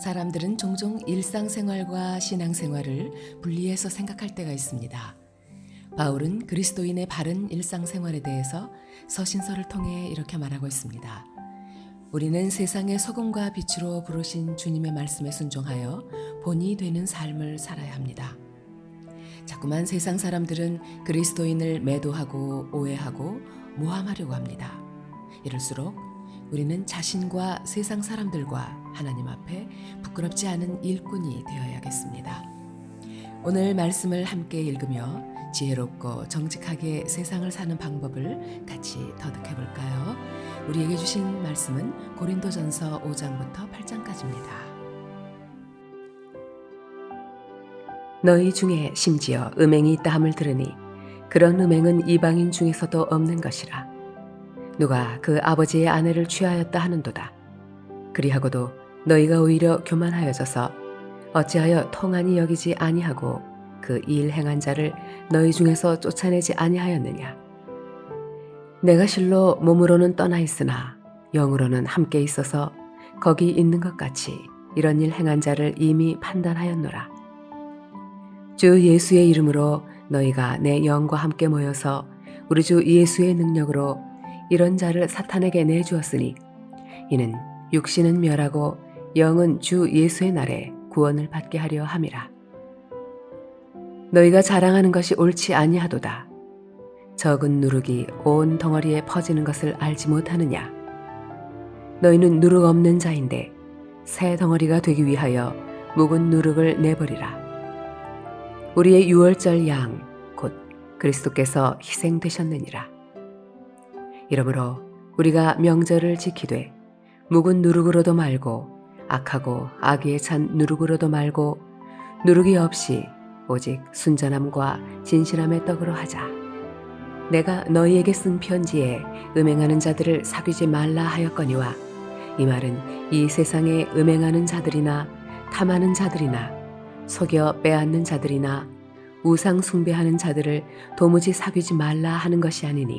사람들은 종종 일상생활과 신앙생활을 분리해서 생각할 때가 있습니다. 바울은 그리스도인의 바른 일상생활에 대해서 서신서를 통해 이렇게 말하고 있습니다. 우리는 세상의 소금과 빛으로 부르신 주님의 말씀에 순종하여 본이 되는 삶을 살아야 합니다. 자꾸만 세상 사람들은 그리스도인을 매도하고 오해하고 모함하려고 합니다. 이럴수록 우리는 자신과 세상 사람들과 하나님 앞에 부끄럽지 않은 일꾼이 되어야겠습니다. 오늘 말씀을 함께 읽으며 지혜롭고 정직하게 세상을 사는 방법을 같이 터득해 볼까요? 우리에게 주신 말씀은 고린도전서 5장부터 8장까지입니다. 너희 중에 심지어 음행이 있다 함을 들으니 그런 음행은 이방인 중에서도 없는 것이라. 누가 그 아버지의 아내를 취하였다 하는도다. 그리하고도 너희가 오히려 교만하여져서 어찌하여 통한이 여기지 아니하고 그 일 행한 자를 너희 중에서 쫓아내지 아니하였느냐. 내가 실로 몸으로는 떠나 있으나 영으로는 함께 있어서 거기 있는 것 같이 이런 일 행한 자를 이미 판단하였노라. 주 예수의 이름으로 너희가 내 영과 함께 모여서 우리 주 예수의 능력으로 이런 자를 사탄에게 내주었으니 이는 육신은 멸하고 영은 주 예수의 날에 구원을 받게 하려 함이라. 너희가 자랑하는 것이 옳지 아니하도다. 적은 누룩이 온 덩어리에 퍼지는 것을 알지 못하느냐? 너희는 누룩 없는 자인데 새 덩어리가 되기 위하여 묵은 누룩을 내버리라. 우리의 유월절 양, 곧 그리스도께서 희생되셨느니라. 이러므로 우리가 명절을 지키되 묵은 누룩으로도 말고 악하고 악의에 찬 누룩으로도 말고 누룩이 없이 오직 순전함과 진실함의 떡으로 하자. 내가 너희에게 쓴 편지에 음행하는 자들을 사귀지 말라 하였거니와 이 말은 이 세상에 음행하는 자들이나 탐하는 자들이나 속여 빼앗는 자들이나 우상 숭배하는 자들을 도무지 사귀지 말라 하는 것이 아니니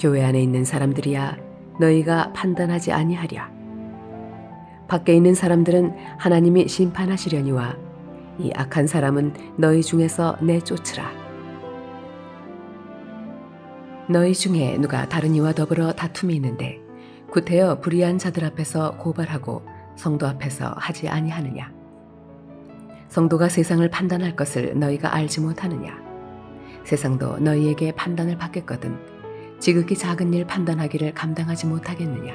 교회 안에 있는 사람들이야 너희가 판단하지 아니하랴. 밖에 있는 사람들은 하나님이 심판하시려니와 이 악한 사람은 너희 중에서 내쫓으라. 너희 중에 누가 다른 이와 더불어 다툼이 있는데 구태여 불의한 자들 앞에서 고발하고 성도 앞에서 하지 아니하느냐. 성도가 세상을 판단할 것을 너희가 알지 못하느냐. 세상도 너희에게 판단을 받겠거든 지극히 작은 일 판단하기를 감당하지 못하겠느냐.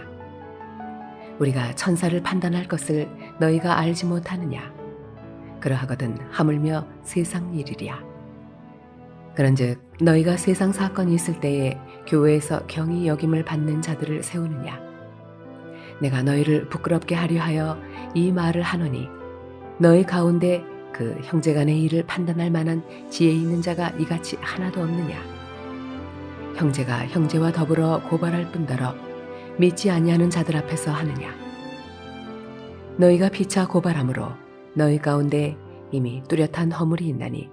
우리가 천사를 판단할 것을 너희가 알지 못하느냐. 그러하거든 하물며 세상 일이랴. 그런즉 너희가 세상 사건이 있을 때에 교회에서 경히 여김을 받는 자들을 세우느냐. 내가 너희를 부끄럽게 하려 하여 이 말을 하노니 너희 가운데 그 형제간의 일을 판단할 만한 지혜 있는 자가 이같이 하나도 없느냐. 형제가 형제와 더불어 고발할 뿐더러 믿지 아니하는 자들 앞에서 하느냐. 너희가 피차 고발함으로 너희 가운데 이미 뚜렷한 허물이 있나니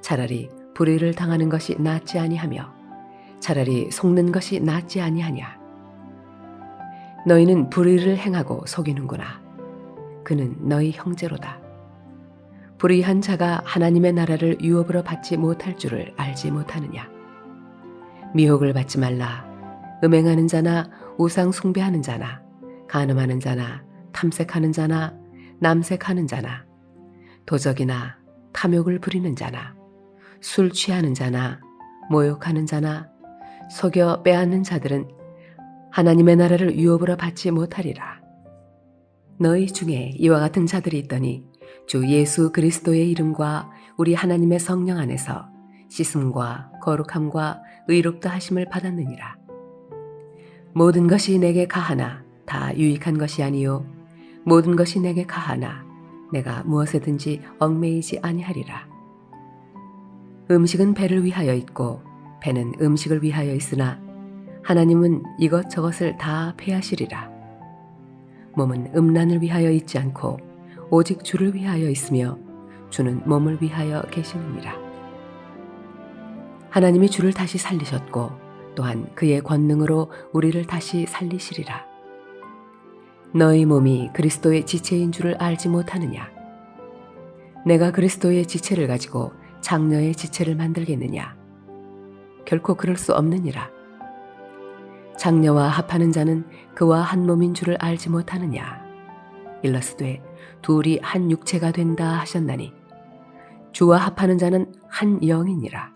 차라리 불의를 당하는 것이 낫지 아니하며 차라리 속는 것이 낫지 아니하냐. 너희는 불의를 행하고 속이는구나. 그는 너희 형제로다. 불의한 자가 하나님의 나라를 유업으로 받지 못할 줄을 알지 못하느냐. 미혹을 받지 말라. 음행하는 자나 우상 숭배하는 자나 간음하는 자나 탐색하는 자나 남색하는 자나 도적이나 탐욕을 부리는 자나 술 취하는 자나 모욕하는 자나 속여 빼앗는 자들은 하나님의 나라를 유업으로 받지 못하리라. 너희 중에 이와 같은 자들이 있더니 주 예수 그리스도의 이름과 우리 하나님의 성령 안에서 씻음과 거룩함과 의롭다 하심을 받았느니라. 모든 것이 내게 가하나 다 유익한 것이 아니요 모든 것이 내게 가하나 내가 무엇에든지 얽매이지 아니하리라. 음식은 배를 위하여 있고 배는 음식을 위하여 있으나 하나님은 이것저것을 다 폐하시리라. 몸은 음란을 위하여 있지 않고 오직 주를 위하여 있으며 주는 몸을 위하여 계시느니라. 하나님이 주를 다시 살리셨고 또한 그의 권능으로 우리를 다시 살리시리라. 너희 몸이 그리스도의 지체인 줄을 알지 못하느냐? 내가 그리스도의 지체를 가지고 장녀의 지체를 만들겠느냐? 결코 그럴 수 없느니라. 장녀와 합하는 자는 그와 한 몸인 줄을 알지 못하느냐? 일러스되 둘이 한 육체가 된다 하셨나니 주와 합하는 자는 한 영이니라.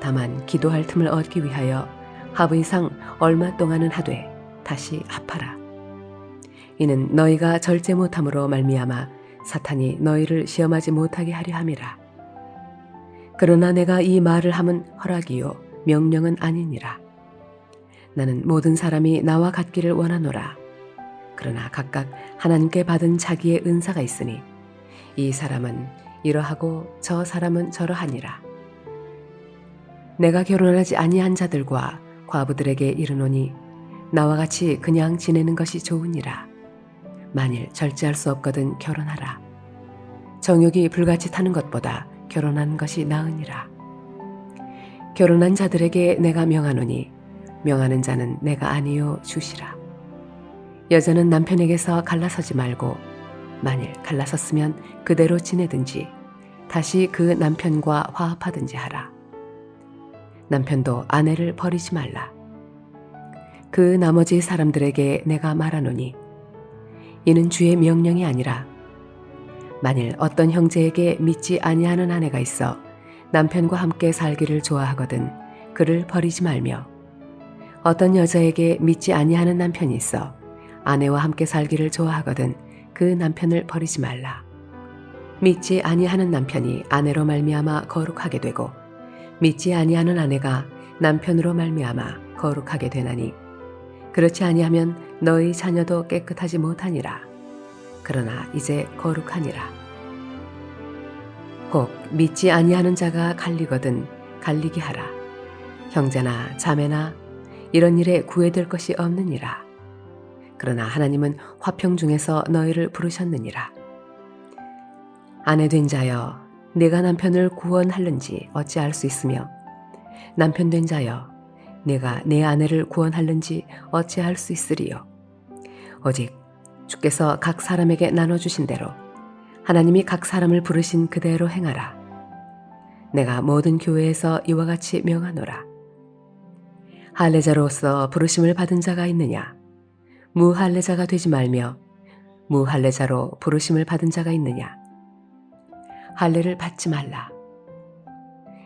다만 기도할 틈을 얻기 위하여 합의상 얼마 동안은 하되 다시 합하라. 이는 너희가 절제 못함으로 말미암아 사탄이 너희를 시험하지 못하게 하려 함이라. 그러나 내가 이 말을 함은 허락이요 명령은 아니니라. 나는 모든 사람이 나와 같기를 원하노라. 그러나 각각 하나님께 받은 자기의 은사가 있으니 이 사람은 이러하고 저 사람은 저러하니라. 내가 결혼하지 아니한 자들과 과부들에게 이르노니 나와 같이 그냥 지내는 것이 좋으니라. 만일 절제할 수 없거든 결혼하라. 정욕이 불같이 타는 것보다 결혼한 것이 나으니라. 결혼한 자들에게 내가 명하노니 명하는 자는 내가 아니요 주시라. 여자는 남편에게서 갈라서지 말고 만일 갈라섰으면 그대로 지내든지 다시 그 남편과 화합하든지 하라. 남편도 아내를 버리지 말라. 그 나머지 사람들에게 내가 말하노니 이는 주의 명령이 아니라 만일 어떤 형제에게 믿지 아니하는 아내가 있어 남편과 함께 살기를 좋아하거든 그를 버리지 말며 어떤 여자에게 믿지 아니하는 남편이 있어 아내와 함께 살기를 좋아하거든 그 남편을 버리지 말라. 믿지 아니하는 남편이 아내로 말미암아 거룩하게 되고 믿지 아니하는 아내가 남편으로 말미암아 거룩하게 되나니 그렇지 아니하면 너희 자녀도 깨끗하지 못하니라. 그러나 이제 거룩하니라. 꼭 믿지 아니하는 자가 갈리거든 갈리게 하라. 형제나 자매나 이런 일에 구애될 것이 없느니라. 그러나 하나님은 화평 중에서 너희를 부르셨느니라. 아내 된 자여, 내가 남편을 구원할는지 어찌 알 수 있으며, 남편 된 자여, 내가 내 아내를 구원할는지 어찌 할수 있으리요. 오직 주께서 각 사람에게 나눠 주신 대로 하나님이 각 사람을 부르신 그대로 행하라. 내가 모든 교회에서 이와 같이 명하노라. 할례자로서 부르심을 받은 자가 있느냐? 무할례자가 되지 말며 무할례자로 부르심을 받은 자가 있느냐? 할례를 받지 말라.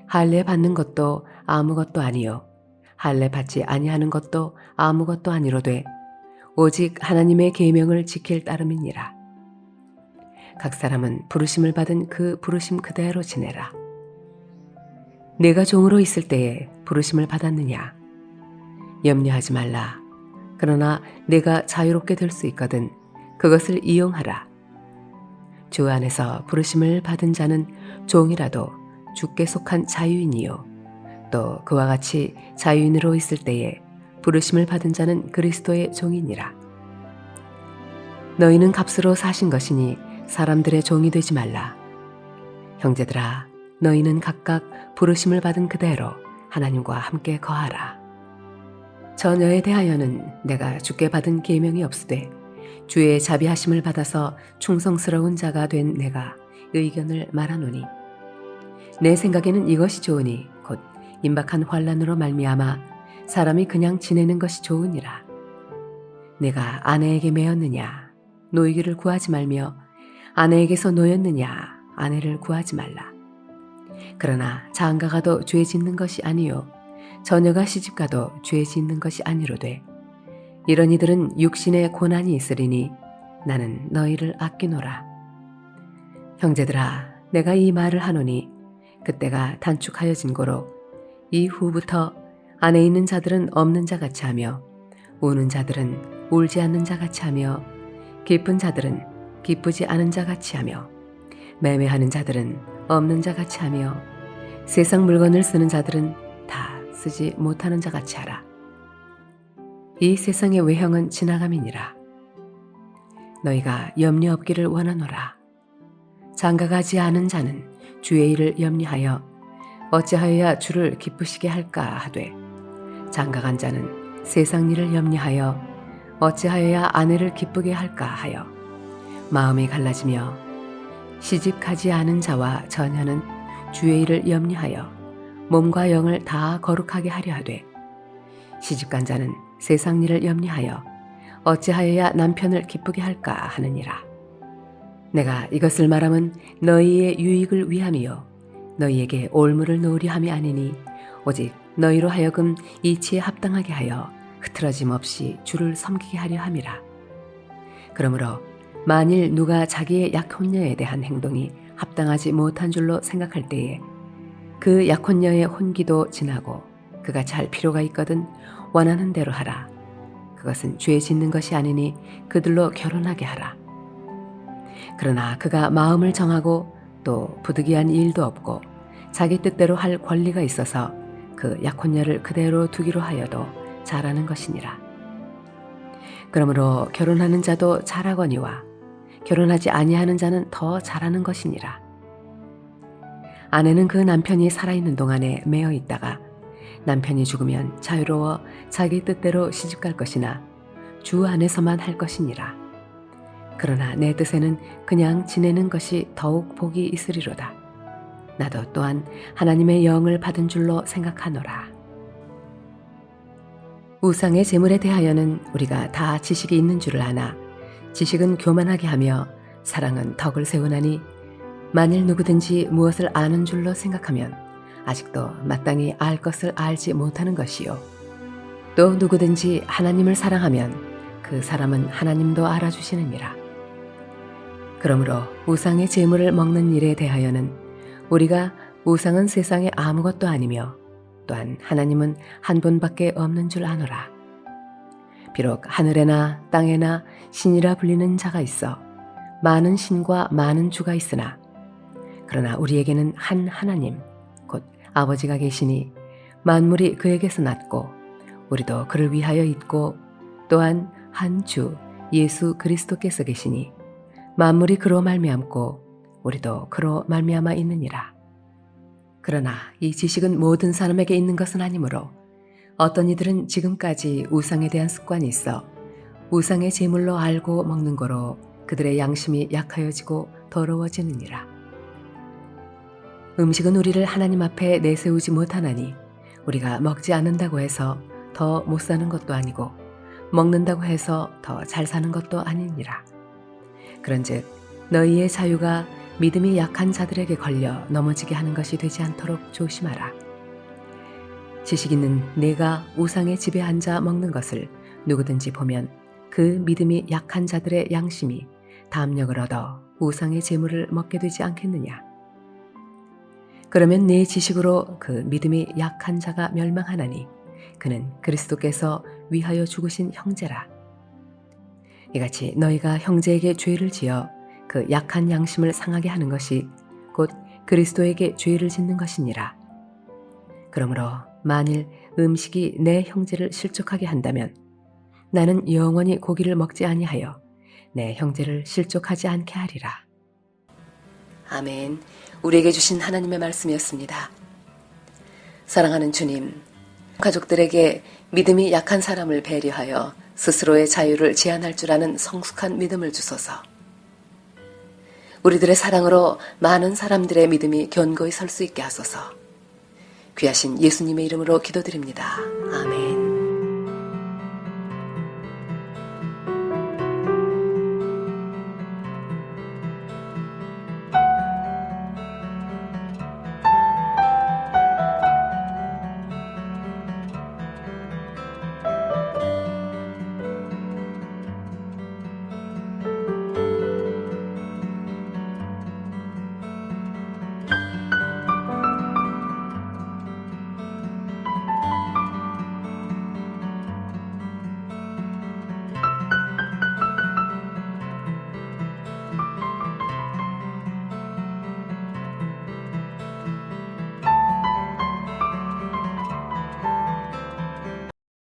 할례 받는 것도 아무것도 아니요 할례 받지 아니하는 것도 아무것도 아니로되 오직 하나님의 계명을 지킬 따름이니라. 각 사람은 부르심을 받은 그 부르심 그대로 지내라. 내가 종으로 있을 때에 부르심을 받았느냐? 염려하지 말라. 그러나 내가 자유롭게 될 수 있거든 그것을 이용하라. 주 안에서 부르심을 받은 자는 종이라도 주께 속한 자유인이요. 또 그와 같이 자유인으로 있을 때에 부르심을 받은 자는 그리스도의 종이니라. 너희는 값으로 사신 것이니 사람들의 종이 되지 말라. 형제들아, 너희는 각각 부르심을 받은 그대로 하나님과 함께 거하라. 저녀에 대하여는 내가 주께 받은 계명이 없으되 주의 자비하심을 받아서 충성스러운 자가 된 내가 의견을 말하노니 내 생각에는 이것이 좋으니 곧 임박한 환란으로 말미암아 사람이 그냥 지내는 것이 좋으니라. 내가 아내에게 매였느냐 노이기를 구하지 말며 아내에게서 노였느냐 아내를 구하지 말라. 그러나 장가가도 죄 짓는 것이 아니요 처녀가 시집가도 죄 짓는 것이 아니로되 이런 이들은 육신의 고난이 있으리니 나는 너희를 아끼노라. 형제들아 내가 이 말을 하노니 그때가 단축하여진 고로 이후부터 안에 있는 자들은 없는 자 같이 하며 우는 자들은 울지 않는 자 같이 하며 기쁜 자들은 기쁘지 않은 자 같이 하며 매매하는 자들은 없는 자 같이 하며 세상 물건을 쓰는 자들은 다 쓰지 못하는 자 같이 하라. 이 세상의 외형은 지나감이니라. 너희가 염려 없기를 원하노라. 장가가지 않은 자는 주의 일을 염려하여 어찌하여야 주를 기쁘시게 할까 하되 장가간 자는 세상 일을 염려하여 어찌하여야 아내를 기쁘게 할까 하여 마음이 갈라지며 시집 가지 않은 자와 처녀는 주의 일을 염려하여 몸과 영을 다 거룩하게 하려 하되 시집간 자는 세상 일을 염려하여 어찌하여야 남편을 기쁘게 할까 하느니라. 내가 이것을 말함은 너희의 유익을 위함이요 너희에게 올무를 놓으려 함이 아니니 오직 너희로 하여금 이치에 합당하게 하여 흐트러짐 없이 주를 섬기게 하려 함이라. 그러므로 만일 누가 자기의 약혼녀에 대한 행동이 합당하지 못한 줄로 생각할 때에 그 약혼녀의 혼기도 지나고 그같이 할 필요가 있거든 원하는 대로 하라. 그것은 죄 짓는 것이 아니니 그들로 결혼하게 하라. 그러나 그가 마음을 정하고 또 부득이한 일도 없고 자기 뜻대로 할 권리가 있어서 그 약혼녀를 그대로 두기로 하여도 잘하는 것이니라. 그러므로 결혼하는 자도 잘하거니와 결혼하지 아니하는 자는 더 잘하는 것이니라. 아내는 그 남편이 살아있는 동안에 매어 있다가 남편이 죽으면 자유로워 자기 뜻대로 시집갈 것이나 주 안에서만 할 것이니라. 그러나 내 뜻에는 그냥 지내는 것이 더욱 복이 있으리로다. 나도 또한 하나님의 영을 받은 줄로 생각하노라. 우상의 재물에 대하여는 우리가 다 지식이 있는 줄을 아나 지식은 교만하게 하며 사랑은 덕을 세우나니 만일 누구든지 무엇을 아는 줄로 생각하면 아직도 마땅히 알 것을 알지 못하는 것이요. 또 누구든지 하나님을 사랑하면 그 사람은 하나님도 알아주시느니라. 그러므로 우상의 재물을 먹는 일에 대하여는 우리가 우상은 세상에 아무것도 아니며 또한 하나님은 한 분밖에 없는 줄 아노라. 비록 하늘에나 땅에나 신이라 불리는 자가 있어 많은 신과 많은 주가 있으나 그러나 우리에게는 한 하나님 곧 아버지가 계시니 만물이 그에게서 났고 우리도 그를 위하여 있고 또한 한 주 예수 그리스도께서 계시니 만물이 그로 말미암고 우리도 그로 말미암아 있느니라. 그러나 이 지식은 모든 사람에게 있는 것은 아니므로 어떤 이들은 지금까지 우상에 대한 습관이 있어 우상의 제물로 알고 먹는 거로 그들의 양심이 약하여지고 더러워지느니라. 음식은 우리를 하나님 앞에 내세우지 못하나니 우리가 먹지 않는다고 해서 더 못 사는 것도 아니고 먹는다고 해서 더 잘 사는 것도 아니니라. 그런즉 너희의 자유가 믿음이 약한 자들에게 걸려 넘어지게 하는 것이 되지 않도록 조심하라. 지식 있는 내가 우상의 집에 앉아 먹는 것을 누구든지 보면 그 믿음이 약한 자들의 양심이 담력을 얻어 우상의 재물을 먹게 되지 않겠느냐. 그러면 내 지식으로 그 믿음이 약한 자가 멸망하나니 그는 그리스도께서 위하여 죽으신 형제라. 이같이 너희가 형제에게 죄를 지어 그 약한 양심을 상하게 하는 것이 곧 그리스도에게 죄를 짓는 것이니라. 그러므로 만일 음식이 내 형제를 실족하게 한다면 나는 영원히 고기를 먹지 아니하여 내 형제를 실족하지 않게 하리라. 아멘. 우리에게 주신 하나님의 말씀이었습니다. 사랑하는 주님, 가족들에게 믿음이 약한 사람을 배려하여 스스로의 자유를 제한할 줄 아는 성숙한 믿음을 주소서. 우리들의 사랑으로 많은 사람들의 믿음이 견고히 설 수 있게 하소서. 귀하신 예수님의 이름으로 기도드립니다. 아멘.